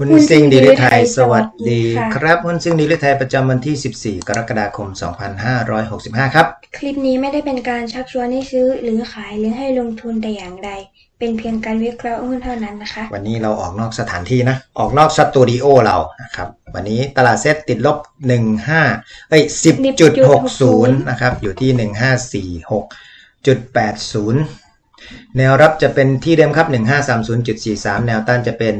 หุ้นหุ้นซิ่ซิ่งงดีดีลิลิไทไทยยสวัสดีสวัสดีค่ะครับหุ้นซิ่งดีลิไทยประจำวันที่ 14 กรกฎาคม 2565 ครับ คลิปนี้ไม่ได้เป็นการชักชวนให้ซื้อหรือขายหรือให้ลงทุนแต่อย่างใด เป็นเพียงการวิเคราะห์หุ้นเท่านั้นนะคะ วันนี้เราออกนอกสถานที่นะ ออกนอกสตูดิโอเรานะครับ วันนี้ตลาดเซ็ตติดลบ 15เอ้ย10.60 นะครับ อยู่ที่ 1546.80 แนวรับจะเป็นที่เดิมครับ 1530.43 แนวต้านจะเป็น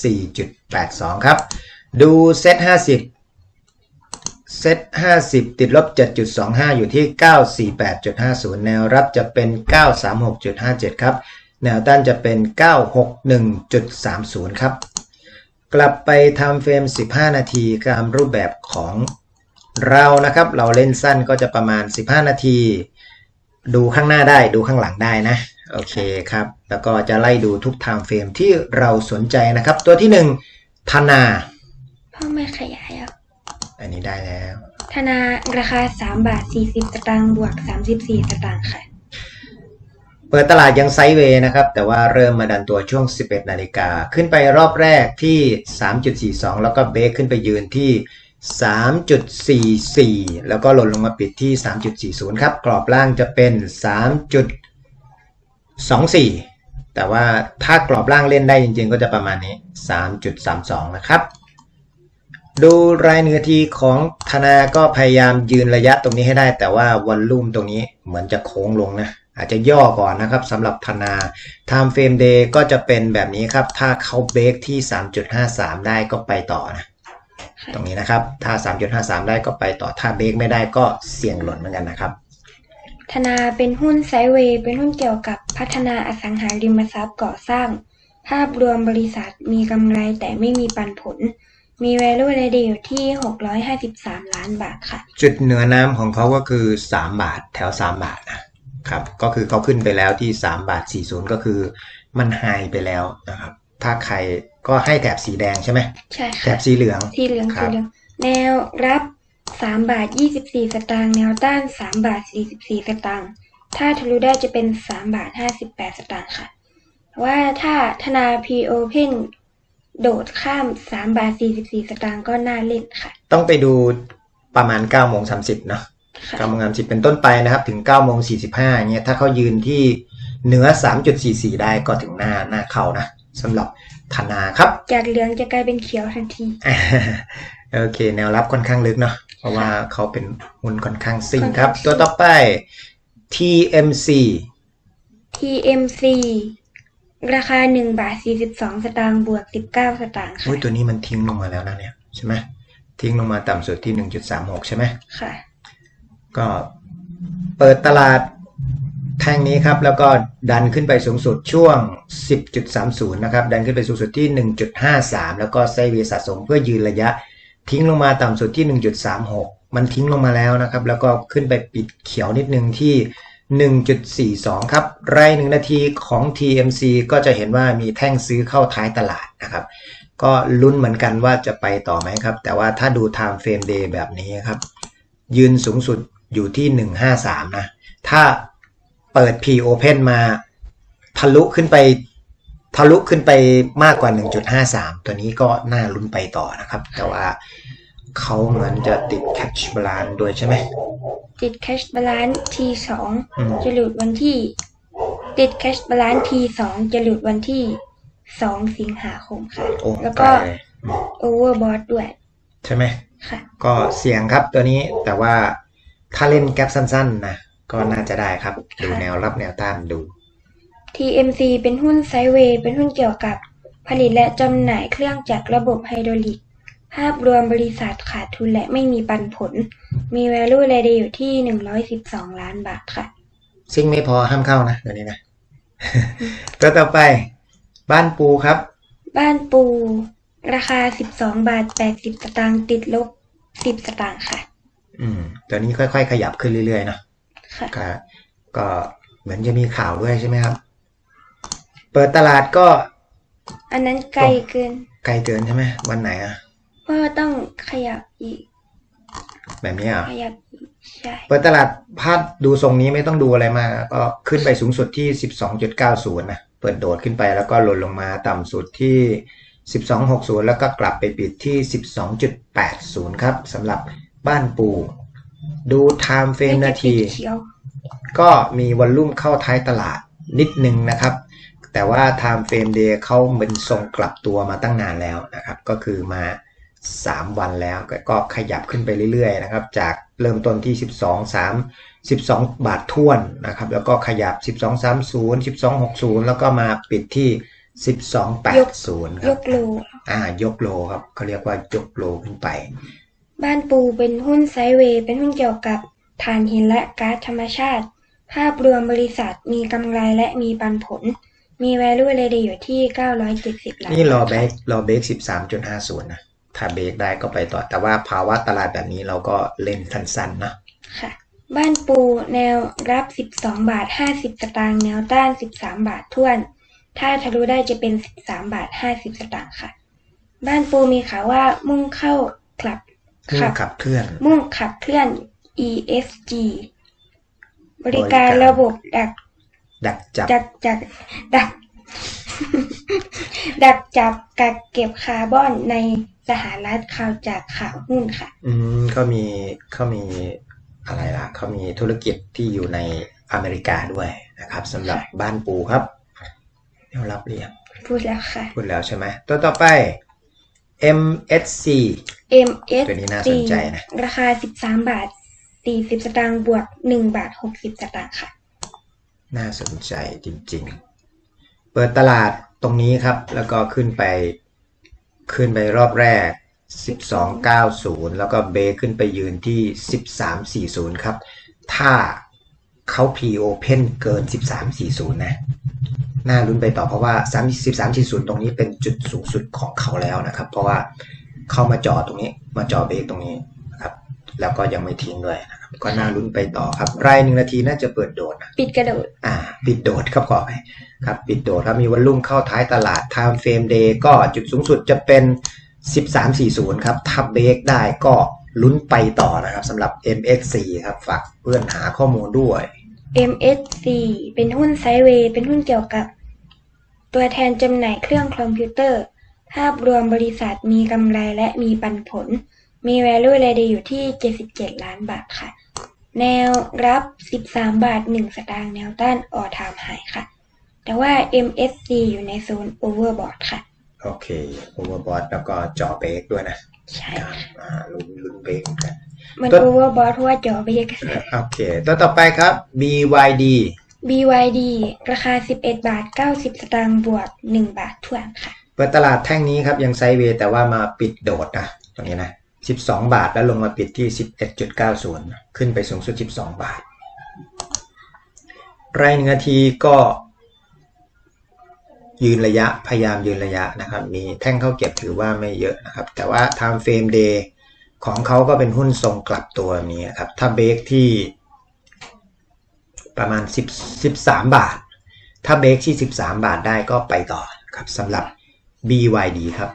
1574.82 ครับ ดูเซ็ต50 เซ็ต50 ติดลบ 7.25 อยู่ที่ 948.50 แนวรับจะเป็น 936.57 ครับ แนวต้านจะเป็น 961.30 ครับ กลับไปทำเฟรม 15 นาทีตามรูปแบบของเรานะครับ เราเล่นสั้นก็จะประมาณ 15 นาที ดูข้างหน้าได้ดูข้างหลังได้นะโอเคครับ แล้วก็จะไล่ดูทุกไทม์เฟรมที่เราสนใจนะครับ ตัวที่1ธนาพ่อไม่ขยายอะอันนี้ได้แล้ว ธนาราคา3บาท40สตางค์บวก34สตางค์ค่ะ เปิดตลาดยังไซด์เวย์นะครับ แต่ว่าเริ่มมาดันตัวช่วง 11 นาฬิกา ขึ้นไปรอบแรกที่ 3.42 แล้วก็เบรกขึ้นไปยืนที่ 3.44 แล้วก็หล่นลงมาปิดที่ 3.40 ครับ กรอบล่างจะเป็น 3.24 แต่ว่าถ้ากรอบล่างเล่นได้จริงๆ ก็จะประมาณนี้ 3.32 นะครับ ดูรายเนื้อทีของธนาก็พยายามยืนระยะตรงนี้ให้ได้ แต่ว่าวอลลุ่มตรงนี้เหมือนจะโค้งลงนะ อาจจะย่อก่อนนะครับสำหรับธนา Time Frame Day ก็จะเป็นแบบนี้ครับ ถ้าเขาเบรกที่ 3.53 ได้ก็ไปต่อนะ ตรงนี้นะครับ ถ้า 3.53 ได้ก็ไปต่อถ้าเบรกไม่ได้ก็เสี่ยงหล่นเหมือนกันนะครับ ธนาเป็นหุ้นไซด์เวย์เป็นหุ้นเกี่ยวกับพัฒนาอสังหาริมทรัพย์ก่อสร้าง ภาพรวมบริษัทมีกำไรแต่ไม่มีปันผล มี value ในเดีอยู่ที่ 653 ล้านบาทค่ะ จุดเหนือน้ำของเขาก็คือ 3 บาทแถว 3 บาทนะครับ ก็คือเขาขึ้นไปแล้วที่ 3 บาท 40 ก็คือมันหายไปแล้วนะครับ ถ้าใคร ก็ให้แถบสีแดงใช่ไหมใช่แถค่ะบสีเหลือง สีเหลืองครัสีบเหลือง แนวรับ3บาท24สตางค์แนวต้าน3บาท44สตางค์ถ้าทะลุได้จะเป็น3บาท58สตางค์ค่ะ ว่าถ้าธนา P Open โดดข้าม3บาท44สตางค์ก็น่าเล่นค่ะ ต้องไปดูประมาณ9โมง30เนาะค่ะ9โมง30เป็นต้นไปนะครับ ถึง9โมง45เงี้ยถ้าเขายืนที่เหนือ3.44ได้ก็ถึงหน้าหน้าเขานะสำหรับ ธนาครับ จากเหลืองจะกลายเป็นเขียวทันที โอเค แนวรับค่อนข้างลึกเนาะเพราะว่าเขาเป็นหุ้นค่อนข้างซิ่งครับค่อนข้างซิ่งตัวต่อไป TMC TMC ราคา1บาท42สตางค์บวก19สตางค์ค่ะอุ้ยตัวนี้มันทิ้งลงมาแล้วนะเนี่ยใช่ไหมทิ้งลงมาต่ำสุดที่1.36ใช่ไหมค่ะ ก็เปิดตลาด แท่งนี้ครับแล้วก็ดันขึ้นไปสูงสุดช่วง 10.30 นะครับ ดันขึ้นไปสูงสุดที่ 1.53 แล้วก็ไซเวย์สะสมเพื่อยืนระยะ ทิ้งลงมาต่ำสุดที่ 1.36 มันทิ้งลงมาแล้วนะครับ แล้วก็ขึ้นไปปิดเขียวนิดนึงที่ 1.42 ครับไรายหนึ่งนาทีของ TMC ก็จะเห็นว่ามีแท่งซื้อเข้าท้ายตลาดนะครับ ก็ลุ้นเหมือนกันว่าจะไปต่อไหมครับ แต่ว่าถ้าดู Time Frame Day แบบนี้ครับ ยืนสูงสุดอยู่ที่ 153 นะ ถ้า เปิด P Open มา ทะลุขึ้นไป ทะลุขึ้นไปมากกว่า 1.53 ตัวนี้ก็น่าลุ้นไปต่อนะครับ แต่ว่าเขาเหมือนจะติด Catch Balance ด้วยใช่ไหม ติด Cash Balance T2 อืมจะหลุดวันที่ ติด Cash Balance T2 จะหลุดวันที่ 2 สิงหาคมค่ะ โอ้แล้วก็ ตายเลยอืม Overbought ด้วยใช่ไหม ค่ะ ก็เสี่ยงครับตัวนี้แต่ว่าถ้าเล่นแกลบสั้นๆนะ ก็น่าจะได้ครับ ดูแนวรับแนวต้านดู TMC เป็นหุ้นไซด์เวย์ เป็นหุ้นเกี่ยวกับ ผลิตและจำหน่ายเครื่องจักรระบบไฮดรอลิก ภาพรวมบริษัทขาดทุนและไม่มีปันผล มี value รายได้อยู่ที่ 112 ล้านบาทค่ะ ซิ่งไม่พอห้ามเข้านะเดี๋ยวนี้นะตัวต่อไป บ้านปูครับ บ้านปู ราคา 12 บาท 80 สตางค์ติดลบ 10 สตางค์ค่ะ อืม ตัวนี้ค่อยๆ ขยับขึ้นเรื่อยๆเนอะค่ะ ก็ก็เหมือนจะมีข่าวด้วยใช่ไหมครับ เปิดตลาดก็ อันนั้นไกลเกิน ไกลเกินใช่ไหมวันไหนอะเพราะว่าต้องขยับอีก แบบนี้อะขยับอีกใช่เปิดตลาดพาดดูทรงนี้ไม่ต้องดูอะไรมากก็ขึ้นไปสูงสุดที่12.90นะเปิดโดดขึ้นไปแล้วก็หล่นลงมาต่ำสุดที่12.60แล้วก็กลับไปปิดที่12.80ครับสำหรับบ้านปู ดู time frame นาทีเขียวก็มีวอลลุ่มเข้าท้ายตลาดนิดนึงนะครับ แต่ว่า time frame day เขาเป็นทรงกลับตัวมาตั้งนานแล้วนะครับ ก็คือมา 3 วันแล้วก็ก็ขยับขึ้นไปเรื่อยๆนะครับ จากเริ่มต้นที่ 12 3 12 บาทท่วนนะครับ แล้วก็ขยับ 12 30 12 60 แล้วก็มาปิดที่ 12 80คยรับกโล อ่า ยกโลครับเขาเรียกว่ายกโลขึ้นไป บ้านปูเป็นหุ้นไซด์เวย์เป็นหุ้นเกี่ยวกับถ่านหินและก๊าซธรรมชาติ ภาพรวมบริษัทมีกำไรและมีปันผล มี value เลยดีอยู่ที่ 970ล้านนี่รอบเบราทกรอเบรก13.50 นะ ถ้าเบรกได้ก็ไปต่อ แต่ว่าภาวะตลาดแบบนี้เราก็เล่นสั้นๆนะค่ะ บ้านปูแนวรับ 12 บาท 50 สตางค์แนวต้าน 13 บาทท้วน ถ้าทะลุได้จะเป็น 13 บาท 50 สตางค์ค่ะ บ้านปูมีข่าวว่ามุ่งเข้ากลับ มุ่งขับเคลื่อน มุ่งขับเคลื่อน ESG บริการบริการระบบดัก ดักจับดักจับดัก ดักจับกักเก็บคาร์บอนในสหรัฐข่าวจากข่าวหุ้นค่ะ อืมเขามีเขามีอะไรล่ะเขามีธุรกิจที่อยู่ในอเมริกาด้วยนะครับสำหรับบ้านปูครับเดี๋ยวรับเรียงพูดแล้วค่ะ พูดแล้วใช่ไหมตัวต่อไป MSC MSC ตัวนี้น่าสนใจนะ ราคา 13 บาท 40 สตางค์บวก 1 บาท 60 สตางค์ค่ะ น่าสนใจจริงๆ เปิดตลาดตรงนี้ครับ แล้วก็ขึ้นไปขึ้นไปรอบแรก 1290 แล้วก็เบรกขึ้นไปยืนที่ 1340 ครับ ถ้าเขา P-Open เกิน 1340 นะ น่าลุ้นไปต่อเพราะว่า1340 ตรงนี้เป็นจุดสูงสุดของเขาแล้วนะครับ เพราะว่าเข้ามาจอดตรงนี้มาจอเบรกตรงนี้นะครับ แล้วก็ยังไม่ทิ้งด้วยนะครับก็น่าลุ้นไปต่อครับ รายหนึ่งนาทีน่าจะเปิดโดดนะปิดกระโดด อ่า ปิดโดดครับขอไปครับ ปิดโดดครับมีวันลุ่มเข้าท้ายตลาด Time Frame Day ก็จุดสูงสุดจะเป็น 1340 ครับถ้าเบรกได้ก็ลุ้นไปต่อนะครับสำหรับ MXC ครับฝากเพื่อนหาข้อมูลด้วย MSC เป็นหุ้นไซด์เวย์ เป็นหุ้นเกี่ยวกับ ตัวแทนจำหน่ายเครื่องคอมพิวเตอร์ ภาพรวมบริษัทมีกำไรและมีปันผล มี value เลยดีอยู่ที่ 77 ล้านบาทค่ะ แนวรับ 13 บาท 1 สตางค์ แนวต้านออทามหายค่ะ แต่ว่า MSC อยู่ในโซน overbought ค่ะ โอเค Overbought แล้วก็จอเบรกด้วยนะใช่ครับค่ะอ่าลุ้นลุ้นเบรกเหมือนกัน มันตัว overbought เพราะว่าจอไปเยอะกัน โอเค ตัวต่อไปครับ BYD BYD ราคา 11 บาท 90 สตางค์บวก 1 บาททวนค่ะ เปิดตลาดแท่งนี้ครับ ยังไซด์เวย์แต่ว่ามาปิดโดดนะตรงนี้นะ 12 บาทแล้วลงมาปิดที่ 11.90 ขึ้นไปสูงสุด 12 บาท รายหนึ่งนาทีก็ยืนระยะพยายามยืนระยะนะครับ มีแท่งเข้าเก็บถือว่าไม่เยอะนะครับ แต่ว่า time frame day ของเขาก็เป็นหุ้นทรงกลับตัวแบบนี้ครับ ถ้าเบรกที่ประมาณ 10 13 บาท ถ้าเบรกที่ 13 บาทได้ก็ไปต่อครับสำหรับ BYD ครับ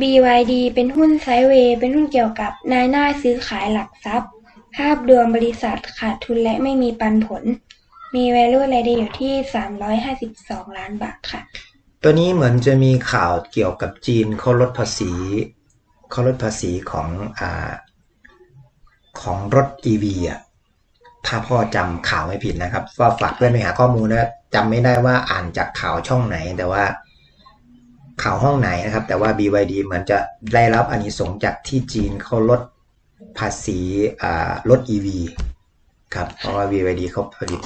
BYD เป็นหุ้นไซด์เวย์เป็นหุ้นเกี่ยวกับนายหน้าซื้อขายหลักทรัพย์ ภาพรวมบริษัทขาดทุนและไม่มีปันผล มี value รายได้อยู่ที่ 352 ล้านบาทค่ะ ตัวนี้เหมือนจะมีข่าวเกี่ยวกับจีนเขาลดภาษี เขาลดภาษีของอของรถ EV อะถ้าพ่อจำข่าวไม่ผิดนะครับก็ฝากเพื่อนไปหาข้อมูลนะจำไม่ได้ว่าอ่านจากข่าวช่องไหน แต่ว่าข่าวห้องไหนนะครับ แต่ว่า BYD เหมือนจะได้รับอานิสงส์จากที่จีนเขาลดภาษีรถ EV ครับเพราะว่า BYD เขาผลิต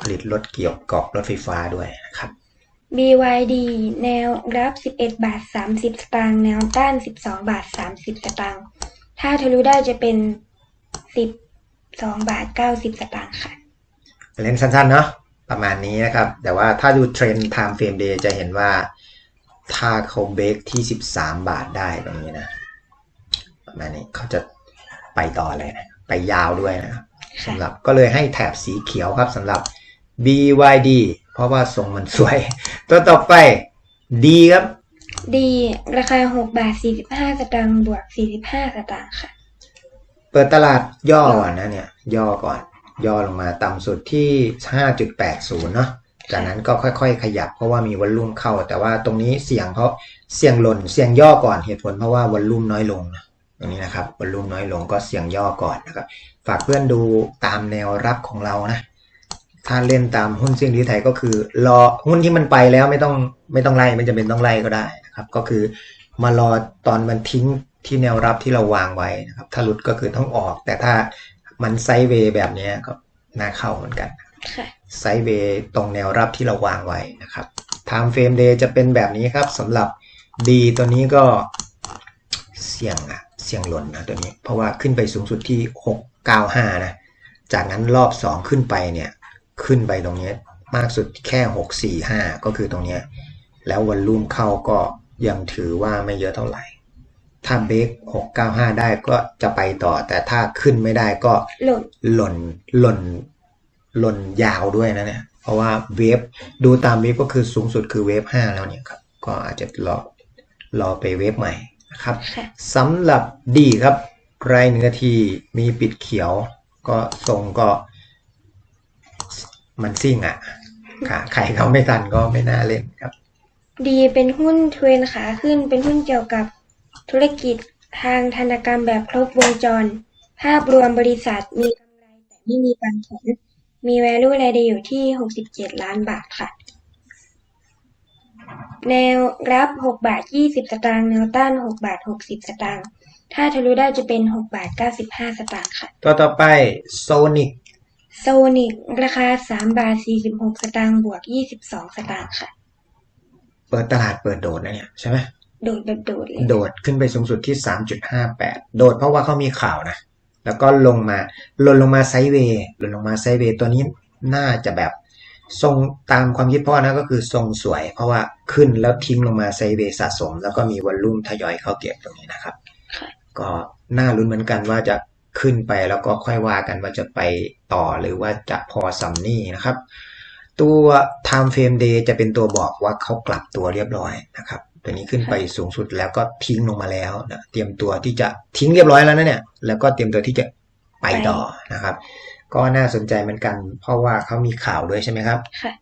ผลิตรถเกี่ยวกับรถไฟฟ้าด้วยนะครับ BYD แนวรับ11บาท30สตางค์แนวต้าน12บาท30สตางค์ถ้าทะลุได้จะเป็น12บาท90สตางค์ค่ะเล่นสั้นๆเนาะประมาณนี้นะครับ แต่ว่าถ้าดูเทรนด์ time frame day จะเห็นว่าถ้าเขาเบรกที่ 13 บาทได้ตรงนี้นะ ประมาณนี้เขาจะไปต่อเลยนะ ไปยาวด้วยนะครับค่ะสำหรับก็เลยให้แถบสีเขียวครับสำหรับ BYD เพราะว่าทรงมันสวย ตัวต่อไป D ครับ ดีราคา6บาท45สตางค์บวก45สตางค์ค่ะ เปิดตลาดย่อก่อนนะเนี่ย ย่อก่อน ย่อลงมาต่ำสุดที่5.80เนาะจากนั้นก็ค่อย ๆ ขยับเพราะว่ามีวอลลุ่มเข้า แต่ว่าตรงนี้เสียงเขาเสี่ยงหล่นเสี่ยงย่อก่อนเหตุผลเพราะว่าวอลลุ่มน้อยลงนะตรงนี้นะครับวอลลุ่มน้อยลงก็เสี่ยงย่อก่อนนะครับ ฝากเพื่อนดูตามแนวรับของเรานะ ถ้าเล่นตามหุ้นเสี่ยงที่ไทยก็คือ รอหุ้นที่มันไปแล้วไม่ต้องไม่ต้องไล่ไม่จำเป็นต้องไล่ก็ได้นะครับ ก็คือมารอตอนมันทิ้งที่แนวรับที่เราวางไว้นะครับ ถ้าหลุดก็คือต้องออก แต่ถ้ามันไซด์เวย์แบบเนี้ยก็น่าเข้าเหมือนกันค่ะไซด์เวย์ตรงแนวรับที่เราวางไว้นะครับ Time Frame Day จะเป็นแบบนี้ครับสำหรับดีตัวนี้ก็เสี่ยงอะเสี่ยงหล่นนะตัวนี้ เพราะว่าขึ้นไปสูงสุดที่ 695 นะ จากนั้นรอบ 2 ขึ้นไปเนี่ย ขึ้นไปตรงเนี้ยมากสุดแค่ 645 ก็คือตรงเนี้ยแล้ววันลุ่มเข้าก็ยังถือว่าไม่เยอะเท่าไหร่ ถ้าเบรก695 ได้ก็จะไปต่อ แต่ถ้าขึ้นไม่ได้ก็หล่นหล่นหล่นหล่นยาวด้วยนะเนี่ย เพราะว่าเวฟดูตามเวฟก็คือสูงสุดคือเวฟห้าแล้วเนี่ยครับ ก็อาจจะรอรอไปเวฟใหม่นะครับค่ะสำหรับดีครับรายหนึ่งนาทีมีปิดเขียว ก็ทรงก็ มันซิ่งอะค่ะใครเขาไม่ทันก็ไม่น่าเล่นครับ ดีเป็นหุ้นเทรนขาขึ้นเป็นหุ้นเกี่ยวกับธุรกิจทางธนกรรมแบบครบวงจร ภาพรวมบริษัทมีกำไรแต่ไม่มีปันผล มี value รายได้อยู่ที่ 67 ล้านบาทค่ะ แนวรับ 6 บาท 20 สตางค์แนวต้าน 6 บาท 60 สตางค์ถ้าทะลุได้จะเป็น 6 บาท 95 สตางค์ค่ะ ตัวต่อไปโซนิก โซนิกราคา3บาท46สตางค์บวก22สตางค์ค่ะ เปิดตลาดเปิดโดดนะเนี่ยใช่ไหมโดดแบบโดดเลยโดดขึ้นไปสูงสุดที่3.58โดดเพราะว่าเขามีข่าวนะ แล้วก็ลงมาหล่นลงมาไซด์เวย์หล่นลงมาไซด์เวย์ตัวนี้น่าจะแบบทรงตามความคิดพ่อนะก็คือทรงสวย เพราะว่าขึ้นแล้วทิ้งลงมาไซด์เวย์สะสม แล้วก็มีวอลลุ่มทยอยเข้าเก็บตรงนี้นะครับค่ะก็น่าลุ้นเหมือนกันว่าจะ ขึ้นไปแล้วก็ค่อยว่ากันว่าจะไปต่อหรือว่าจะพอซัมนี่นะครับ ตัว time frame day จะเป็นตัวบอกว่าเขากลับตัวเรียบร้อยนะครับตัวนี้ขึ้นไปสูงสุดแล้วก็ทิ้งลงมาแล้วนะเตรียมตัวที่จะทิ้งเรียบร้อยแล้วนะเนี่ย แล้วก็เตรียมตัวที่จะไปต่อนะครับ ก็น่าสนใจเหมือนกัน เพราะว่าเขามีข่าวด้วยใช่ไหมครับค่ะ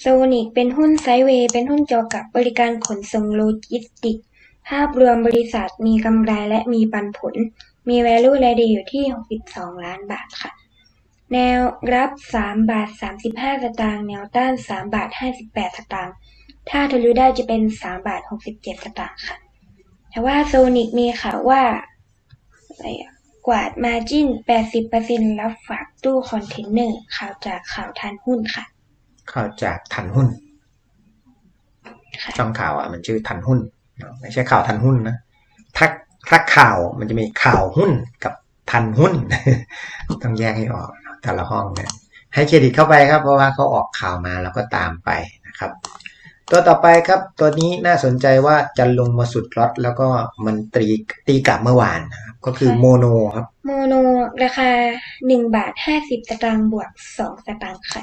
โซนิกเป็นหุ้นไซเวย์เป็นหุ้นเกี่ยวกับบริการขนส่งโลจิสติก ภาพรวมบริษัทมีกำไรและมีปันผล มี value รายได้อยู่ที่ 62 ล้านบาทค่ะ แนวรับ 3 บาท 35 สตางค์ แนวต้าน 3 บาท 58 สตางค์ ถ้าทะลุได้จะเป็น 3 บาท 67 สตางค์ค่ะ แต่ว่าโซนิกมีข่าวว่าอะไรอะกวาดมาจิ้น 80%รับฝากตู้คอนเทนเนอร์ ข่าวจากข่าวทันหุ้นค่ะ ข่าวจากทันหุ้นค่ะช่องข่าวอะมันชื่อทันหุ้นเนอะ ไม่ใช่ข่าวทันหุ้นนะถ้าถ้าข่าวมันจะมีข่าวหุ้นกับทันหุ้น ต้องแยกให้ออกแต่ละห้องเนี่ยให้เครดิตเข้าไปครับ เพราะว่าเขาออกข่าวมาแล้วก็ตามไปนะครับ ตัวต่อไปครับตัวนี้น่าสนใจว่าจะลงมาสุดล็อตแล้วก็มันตีตีกลับเมื่อวานนะครับก็คือค่ะโมโนครับ โมโนราคา1บาท50สตางค์บวก2สตางค์ค่ะ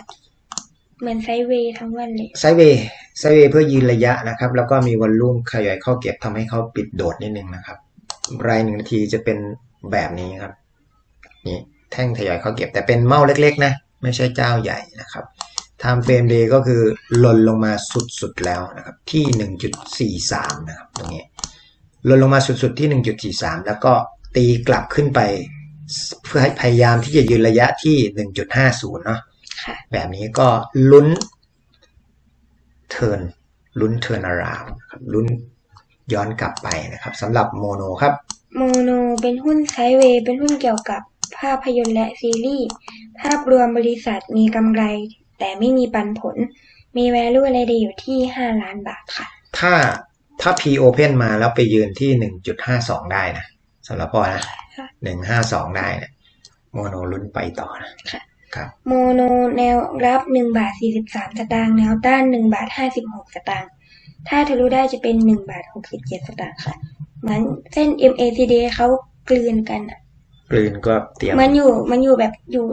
เหมือนไซด์เวย์ทั้งวันเลย ไซด์เวย์ไซด์เวย์เพื่อยืนระยะนะครับ แล้วก็มีวอลลุ่มขยายข้าเก็บทำให้เขาปิดโดดนิดนึงนะครับ รายหนึ่งนาทีจะเป็นแบบนี้ครับ นี่แท่งทยอยข้าเก็บแต่เป็นเมาเล็ก ๆ นะ ไม่ใช่เจ้าใหญ่นะครับ Time Frame Day ก็คือหล่นลงมาสุดๆแล้วนะครับ ที่ 1.43 นะครับ ตรงนี้หล่นลงมาสุดๆที่ 1.43 แล้วก็ตีกลับขึ้นไป เพื่อให้พยายามที่จะยืนระยะที่ 1.50 เนาะ แบบนี้ก็ลุ้นเทิร์นลุ้นเทิร์นาราวครับลุ้นย้อนกลับไปนะครับสำหรับโมโนครับ โมโนเป็นหุ้นไซด์เวย์เป็นหุ้นเกี่ยวกับภาพยนตร์และซีรีส์ภาพรวมบริษัทมีกำไร แต่ไม่มีปันผล มี value รายได้อยู่ที่ 5 ล้านบาทค่ะ ถ้าถ้า P Open มาแล้วไปยืนที่ 1.52 ได้นะสำหรับพ่อนะค่ะ152 ได้นะโมโนลุ้นไปต่อนะ ค่ะครับโมโนแนวรับ1บาท43สตางค์แนวต้าน1บาท56สตางค์ถ้าทะลุได้จะเป็น1บาท67สตางค์ค่ะ เหมือนเส้น MACD เขากลืนกันอะกลืนก็เตรียมมันอยู่มันอยู่แบบอยู่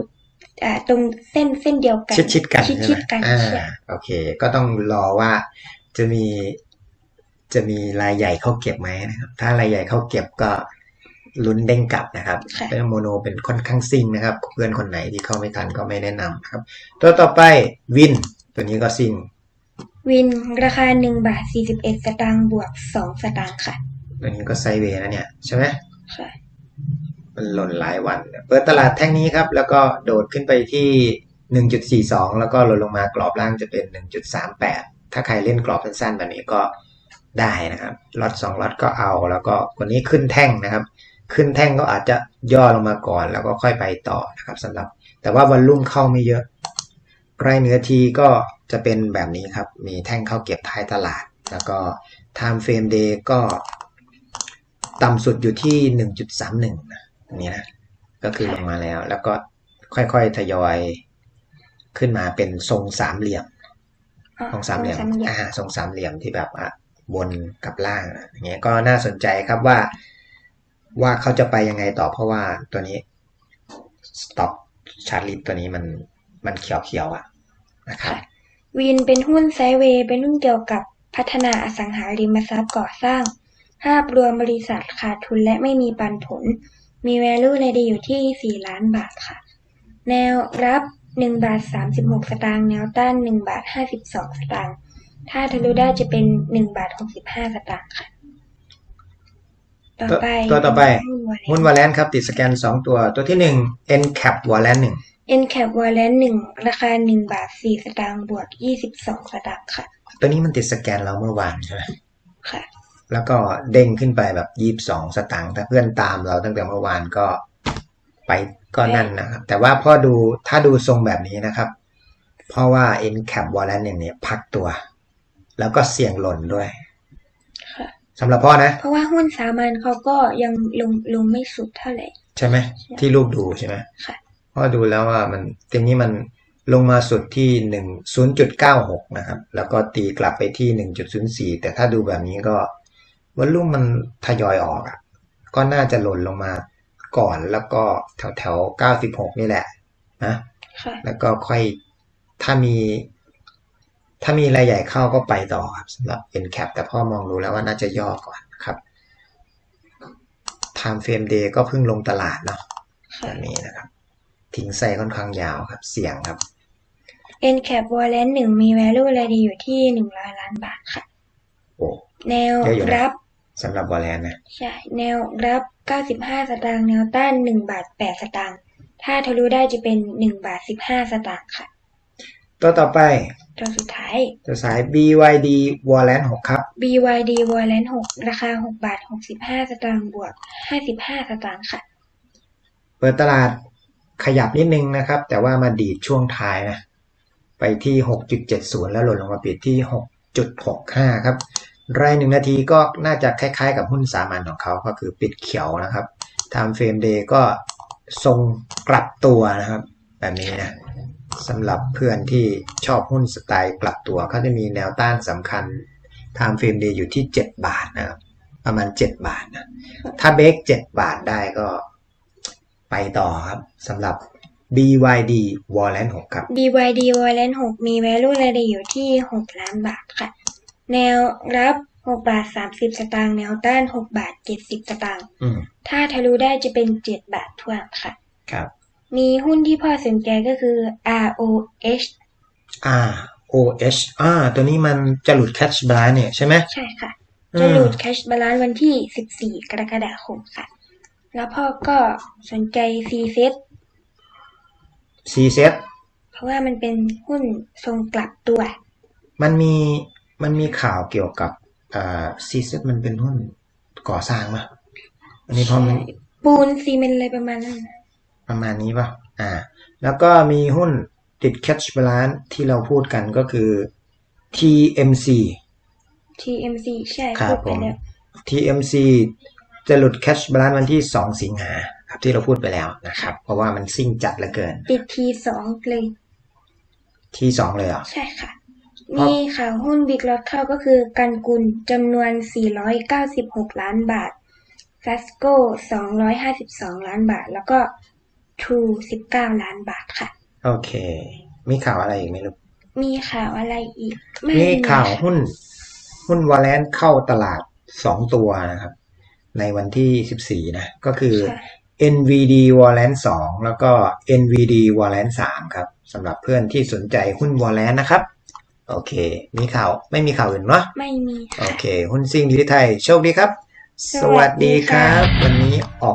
อ่าตรงเส้นเส้นเดียวกัน ชิดชิดๆกันชิดใช่ชิไหดมกันอ่าใช่โอเค ก็ต้องรอว่าจะมีจะมีรายใหญ่เข้าเก็บไหมนะครับ ถ้ารายใหญ่เข้าเก็บก็ ลุ้นเด้งกลับนะครับค่ะเป็นโมโนเป็นค่อนข้างซิ่งนะครับ เพื่อนคนไหนที่เข้าไม่ทันก็ไม่แนะนำนะครับ ตัวต่อไปวิน ตัวนี้ก็ซิ่ง วินราคา1บาท41สตางค์บวก2สตางค์ค่ะอันนี้ก็ไซด์เวย์นะเนี่ย ใช่ไหมค่ะ มันหล่นหลายวัน เปิดตลาดแท่งนี้ครับ แล้วก็โดดขึ้นไปที่1.42แล้วก็หล่นลงมากรอบล่างจะเป็น1.38ถ้าใครเล่นกรอบสั้นๆแบบนี้ก็ได้นะครับล็อตสองล็อตก็เอาแล้วก็วันนี้ขึ้นแท่งนะครับ ขึ้นแท่งก็อาจจะย่อลงมาก่อน แล้วก็ค่อยไปต่อนะครับสำหรับ แต่ว่าวันรุ่มเข้าไม่เยอะ ใกล้เนื้อทีก็จะเป็นแบบนี้ครับ มีแท่งเข้าเก็บท้ายตลาด แล้วก็ time frame day ก็ต่ำสุดอยู่ที่ 1.31นะตรงนี้นะ ก็คือลงมาแล้ว แล้วก็ค่อยๆทยอยขึ้นมาเป็นทรงสามเหลี่ยมอะทรงสามเหลี่ยมทรงสามเหลี่ยม อ่า ทรงสามเหลี่ยมที่แบบว่าบนกับล่างนะอย่างเงี้ยก็น่าสนใจครับว่า ว่าเขาจะไปยังไงต่อเพราะว่าตัวนี้ stop ชาร์ลิปตัวนี้มันมันเขียวๆอะนะครับวินเป็นหุ้นไซเวย์เป็นหุ้นเกี่ยวกับพัฒนาอสังหาริมทรัพย์ก่อสร้าง ภาพรวมบริษัทขาดทุนและไม่มีปันผล มี value ในดีอยู่ที่ 4 ล้านบาทค่ะ แนวรับ 1 บาท 36 สตางค์ แนวต้าน 1 บาท 52 สตางค์ ถ้าทะลุได้จะเป็น 1 บาท 65 สตางค์ค่ะ ต่อไปตัวต่อไปหุ้น Wallet หุ้นวาแลนครับ ติดสแกน2ตัว ตัวที่1 NCAP วาแลนหนึ่ง NCAP Wallet 1ราคา1บาท4สตางค์บวก22สตางค์ค่ะ ตัวนี้มันติดสแกนเราเมื่อวานใช่ไหมค่ะ แล้วก็เด้งขึ้นไปแบบยี่สิบสองสตางค์ถ้าเพื่อนตามเราตั้งแต่เมื่อวานก็ไปก็นั่นนะครับ แต่ว่าพอดูถ้าดูทรงแบบนี้นะครับ เพราะว่า NCAP Wallet เนี่ยเนี่ยพักตัว แล้วก็เสี่ยงหล่นด้วยค่ะ สำหรับพ่อนะ เพราะว่าหุ้นสามัญเขาก็ยังลงลงไม่สุดเท่าไหร่ ใช่ไหม ที่ลูกดูใช่ไหมค่ะเพราะดูแล้วว่ามันทีนี้มันลงมาสุดที่หนึ่งศูนย์จุดเก้าหกนะครับ แล้วก็ตีกลับไปที่หนึ่งจุดศูนย์สี่แต่ถ้าดูแบบนี้ก็วันรุ่มมันทยอยออกอะ ก็น่าจะหล่นลงมาก่อนแล้วก็แถวแถวเก้าสิบหกนี่แหละนะค่ะแล้วก็ค่อยถ้ามี ถ้ามีรายใหญ่เข้าก็ไปต่อครับสำหรับ NCAP แต่พ่อมองดูแล้วว่าน่าจะย่อก่อนครับ Time Frame Day ก็เพิ่งลงตลาดเนาะแบค่ะบนี้นะครับ ทิ้งไส้ค่อนข้างยาวครับ เสี่ยงครับ NCAP Wallet 1มี value รายดีอยู่ที่100ล้านบาทค่ะ โอ้แนวเยอะอยู่นะรับสำหรับบอลแลนด์นะใช่แนวรับ 95 สตางค์แนวต้าน 1 บาท 8 สตางค์ถ้าทะลุได้จะเป็น 1 บาท 15 สตางค์ค่ะ ตัวต่อไป ตัวสุดท้าย ตัวสาย BYD Warland 6ครับ BYD Wallet 6 ราคา 6 บาท 65 สตางค์บวก 55 สตางค์ค่ะ เปิดตลาดขยับนิดนึงนะครับ แต่ว่ามาดีดช่วงท้ายนะ ไปที่ 6.70 แล้วหล่นลงมาปิดที่ 6.65 ครับ รายหนึ่งนาทีก็น่าจะคล้ายๆ กับหุ้นสามัญของเขาก็คือปิดเขียวนะครับ Time Frame Day ก็ทรงกลับตัวนะครับ แบบนี้นะ สำหรับเพื่อนที่ชอบหุ้นสไตล์กลับตัวเขาจะมีแนวต้านสำคัญ Time Frame Day อยู่ที่ 7 บาทนะครับ ประมาณ 7 บาทนะ ถ้าเบรก7 บาทได้ก็ไปต่อครับสำหรับ BYD Warland 6ครับ BYD Wallet 6มี value รายได้อยู่ที่ 6 ล้านบาทค่ะ แนวรับ6บาท30 สตางค์แนวต้าน 6 บาท 70 สตางค์อืมถ้าทะลุได้จะเป็น 7 บาททวนค่ะ ครับ มีหุ้นที่พ่อสนใจก็คือ ROH R O H อ่า ตัวนี้มันจะหลุด catch balance เนี่ยใช่ไหมใช่ค่ะอืมจะหลุด cash balance วันที่ 14 กรกฎาคมค่ะ แล้วพ่อก็สนใจ C set C set เพราะว่ามันเป็นหุ้นทรงกลับตัว มันมีมันมีข่าวเกี่ยวกับอ่า C set มันเป็นหุ้นก่อสร้างป่ะอันนี้พอมันปูนซีเมนต์อะไรประมาณนั้นนะ ประมาณนี้ป่ะอ่า แล้วก็มีหุ้นติด catch balance ที่เราพูดกันก็คือ TMC TMC ใช่ครับพูดไปผมแล้ว TMC จะหลุด cash balance วันที่ 2 สิงหาครับที่เราพูดไปแล้วนะครับ เพราะว่ามันซิ่งจัดเหลือเกิน ติด T2 เลยที่2เลยเหรอ ใช่ค่ะเพราะมีข่าวหุ้นบิ๊กลอตเข้าก็คือกันกุลจำนวน 496 ล้านบาท f a s c o 252 ล้านบาท แล้วก็ True 19ล้านบาทค่ะ โอเค มีข่าวอะไรอีกไหมลูก มีข่าวอะไรอีก ไม่มีข่าวหุ้น หุ้นวอลเลนเข้าตลาด2ตัวนะครับ ในวันที่14นะ ก็คือค่ะ NVD Warrant 2 แล้วก็ NVD Warrant 3 ครับสำหรับเพื่อนที่สนใจหุ้น Warrant นะครับโโอเค มีข่าว ไม่มีข่าวอื่นเนาะไม่มี โอค่ะเค หุ้นซิ่งดีที่ไทย โชคดีครับสสวัวัสสดีดีคค่ะรับ วันนี้ออก